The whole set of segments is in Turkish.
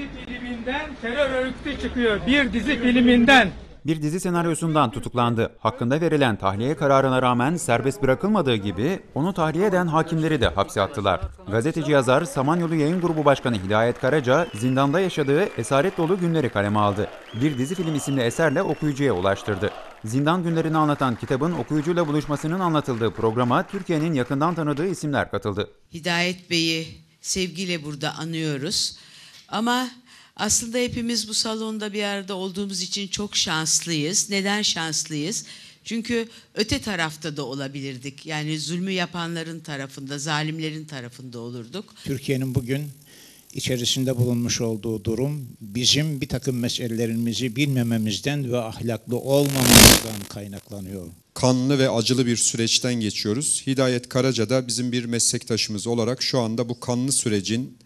dizi filminden terör örgütü çıkıyor. Bir dizi filminden. Bir dizi senaryosundan tutuklandı. Hakkında verilen tahliye kararına rağmen serbest bırakılmadığı gibi onu tahliye eden hakimleri de hapse attılar. Gazeteci yazar Samanyolu Yayın Grubu Başkanı Hidayet Karaca zindanda yaşadığı esaret dolu günleri kaleme aldı. Bir dizi film isimli eserle okuyucuya ulaştırdı. Zindan günlerini anlatan kitabın okuyucuyla buluşmasının anlatıldığı programa Türkiye'nin yakından tanıdığı isimler katıldı. Hidayet Bey'i sevgiyle burada anıyoruz. Ama aslında hepimiz bu salonda bir arada olduğumuz için çok şanslıyız. Neden şanslıyız? Çünkü öte tarafta da olabilirdik. Yani zulmü yapanların tarafında, zalimlerin tarafında olurduk. Türkiye'nin bugün içerisinde bulunmuş olduğu durum bizim bir takım meselelerimizi bilmememizden ve ahlaklı olmamamızdan kaynaklanıyor. kanlı ve acılı bir süreçten geçiyoruz. Hidayet Karaca da bizim bir meslektaşımız olarak şu anda bu kanlı sürecin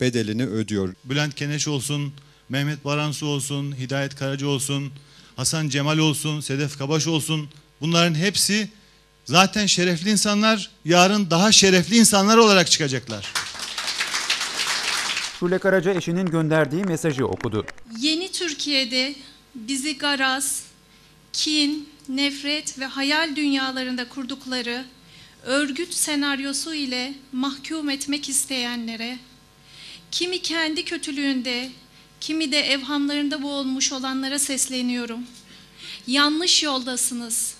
bedelini ödüyor. Bülent Keneş olsun, Mehmet Baransu olsun, Hidayet Karaca olsun, Hasan Cemal olsun, Sedef Kabaş olsun. Bunların hepsi zaten şerefli insanlar, yarın daha şerefli insanlar olarak çıkacaklar. Şule Karaca eşinin gönderdiği mesajı okudu. Yeni Türkiye'de bizi garaz, kin, nefret ve hayal dünyalarında kurdukları örgüt senaryosu ile mahkum etmek isteyenlere, kimi kendi kötülüğünde, kimi de evhamlarında boğulmuş olanlara sesleniyorum. Yanlış yoldasınız.